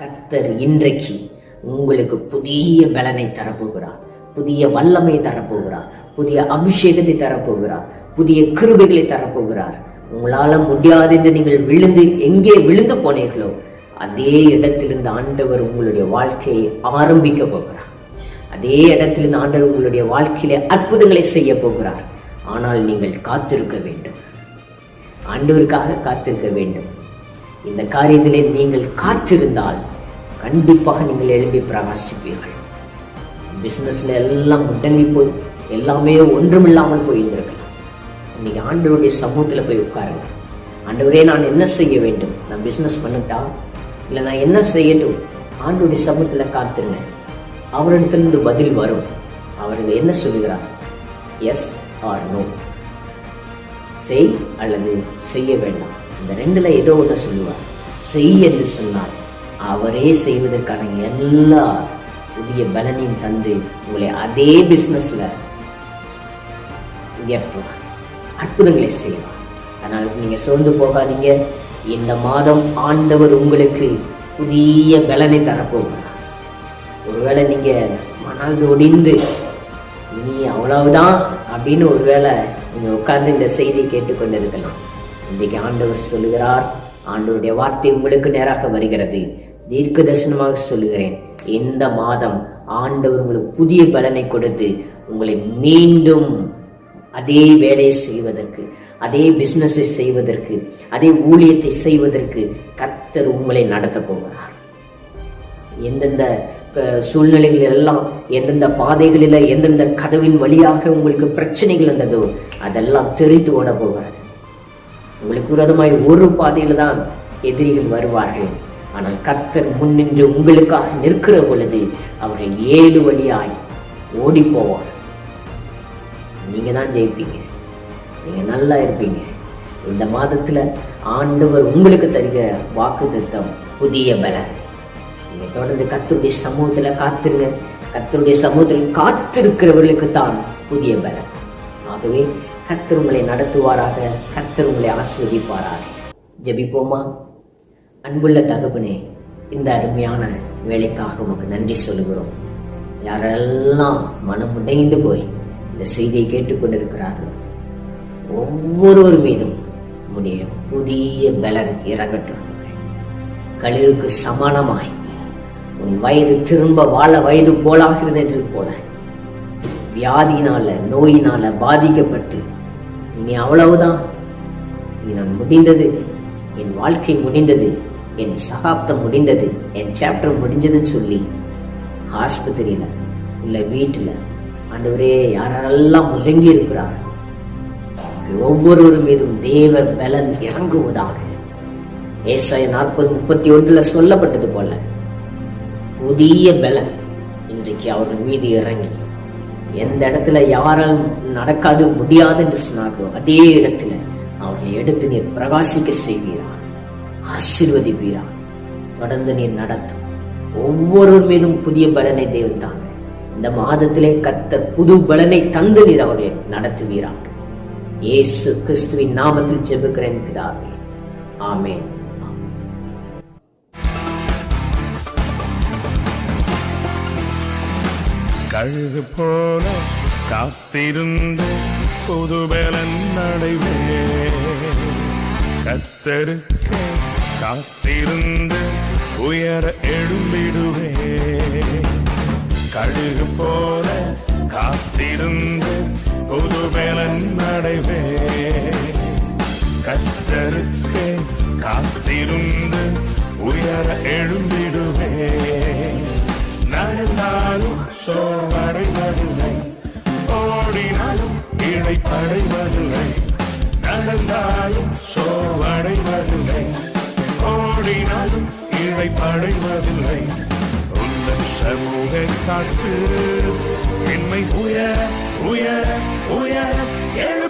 கர்த்தர் இன்றைக்கு உங்களுக்கு புதிய பலனை தரப்போகிறார். புதிய வல்லமை தரப்போகிறார். புதிய அபிஷேகத்தை தரப்போகிறார். புதிய கிருபைகளை தரப்போகிறார். உங்களால முடியாது என்று நீங்கள் விழுந்து எங்கே விழுந்து போனீர்களோ அதே இடத்திலிருந்து ஆண்டவர் உங்களுடைய வாழ்க்கையை ஆரம்பிக்க போகிறார். அதே இடத்திலிருந்து ஆண்டவர் உங்களுடைய வாழ்க்கையிலே அற்புதங்களை செய்ய போகிறார். ஆனால் நீங்கள் காத்திருக்க வேண்டும். ஆண்டவருக்காக காத்திருக்க வேண்டும். இந்த காரியத்திலே நீங்கள் காத்திருந்தால் கண்டிப்பாக நீங்கள் எழும்பி பிரகாசிப்பீர்கள். பிஸ்னஸில் எல்லாம் முடங்கி போய் எல்லாமே ஒன்றுமில்லாமல் போயிருந்திருக்கலாம். இன்னைக்கு ஆண்டவருடைய சமூகத்தில் போய் உட்காருங்க. ஆண்டவரே நான் என்ன செய்ய வேண்டும்? நான் பிஸ்னஸ் பண்ணட்டா? இல்லை நான் என்ன செய்யட்டும்? ஆண்டவருடைய சமூகத்தில் காத்திருங்க. அவரிடத்திலிருந்து பதில் வரும். அவருக்கு என்ன சொல்கிறார் எஸ் ஆர் நோ செய் அல்லது செய்ய வேண்டாம். இந்த ரெண்டுல ஏதோ ஒன்று சொல்லுவார். செய் என்று சொன்னால் அவரே செய்வதற்கான எல்லா புதிய பலனையும் தந்து உங்களை அதே பிஸ்னஸில் உயர்த்துவார். அற்புதங்களை செய்வார். அதனால நீங்க சோர்ந்து போகாதீங்க. இந்த மாதம் ஆண்டவர் உங்களுக்கு புதிய பலனை தரப்போகிறார். ஒருவேளை நீங்க மனது ஒடிந்து இனி அவ்வளவுதான் அப்படின்னு ஒருவேளை நீங்கள் உட்கார்ந்து இந்த செய்தியை கேட்டுக்கொண்டிருக்கலாம். இன்றைக்கு ஆண்டவர் சொல்லுகிறார் ஆண்டவருடைய வார்த்தை உங்களுக்கு நேராக வருகிறது. தீர்க்க தரிசனமாக சொல்லுகிறேன் இந்த மாதம் ஆண்டவர் உங்களுக்கு புதிய பலனை கொடுத்து உங்களை மீண்டும் அதே வேலையை செய்வதற்கு அதே பிஸ்னஸை செய்வதற்கு அதே ஊழியத்தை செய்வதற்கு கத்தர் உங்களை நடத்த போகிறார். எந்தெந்த சூழ்நிலைகள் எல்லாம் எந்தெந்த பாதைகளில் எந்தெந்த கதவின் வழியாக உங்களுக்கு பிரச்சனைகள் வந்ததோ அதெல்லாம் தெரித்து ஓட போகிறார். உங்களுக்கு விரோதமாய் ஒரு பாதையில் தான் எதிரிகள் வருவார்கள். ஆனால் கத்தர் முன்னின்று உங்களுக்காக நிற்கிற பொழுது அவர்கள் ஏழு வழியாய் ஓடி போவார் நீங்க தான் ஜெயிப்பீங்க. நீங்க நல்லா இருப்பீங்க. இந்த மாதத்துல ஆண்டவர் உங்களுக்கு தருகிற வாக்கு திட்டம் புதிய பலன். நீங்க தொடர்ந்து கத்தருடைய சமூகத்துல காத்திருங்க. கத்தருடைய சமூகத்தில் காத்திருக்கிறவர்களுக்கு தான் புதிய பலன். ஆகவே கர்த்தர் உங்களை நடத்துவாராக கர்த்தர் உங்களை ஆஸ்வதிப்பாராக ஜபிப்போமா? அன்புள்ள தகப்பனே இந்த அருமையான வேலைக்காக உமக்கு நன்றி சொல்லுகிறோம். யாரெல்லாம் மனம் உடைந்து போய் இந்த செய்தியை கேட்டுக்கொண்டிருக்கிறார்களோ ஒவ்வொருவர் மீதும் உம்முடைய புதிய பலன் இறங்கட்டும் கழிவுக்கு சமானமாய் உன் வயது திரும்ப வாழ வயது போலாகிறது என்று போல வியாதியினால நோயினால பாதிக்கப்பட்டு இனி அவ்வளவுதான். இனி நான் முடிந்தது. என் வாழ்க்கை முடிந்தது. என் சகாப்தம் முடிந்தது. என் சாப்டர் முடிஞ்சதுன்னு சொல்லி ஆஸ்பத்திரியில் இல்லை வீட்டில் ஆண்டவரே யாரெல்லாம் முடங்கி இருக்கிறார் ஒவ்வொருவர் மீதும் தேவ பலன் இறங்குவதாக ஏசாய நாற்பது முப்பத்தி ஒன்றுல சொல்லப்பட்டது போல. புதிய பலன் இன்றைக்கு அவர்கள் மீது இறங்கி எந்த இடத்துல யாரால் நடக்காது முடியாது என்று சொன்னார்களோ அதே இடத்துல அவர்களை எடுத்து நீர் பிரகாசிக்க செய்வீரார் ஆசீர்வதிப்பீரார் தொடர்ந்து நீர் நடத்தும். ஒவ்வொருவர் மீதும் புதிய பலனை தேவன் தாங்க. இந்த மாதத்திலே கத்த புது பலனை தந்து நீர் அவர்களை நடத்துவீராக. இயேசு கிறிஸ்துவின் நாமத்தில் ஜெபிக்கிறேன் பிதாவே. ஆமேன். கழுகு போல காத்திருந்து புதுபலன் நடைவே கத்தருக்கு காத்திருந்து உயர எழும்பிடுவே கழுகு போல காத்திருந்து புதுபலன் நடைவே கத்தருக்கு காத்திருந்து உயர எழும்பிடுவே நடந்தாலும் சோமடைவதில்லை ஓடினாலும் இழைப்படைவதில்லை. நடந்தாலும் சோவடைவதில்லை ஓடினாலும் இழைப்படைவதில்லை. உள்ள சமூக காற்று என்னை உயர உயர எழு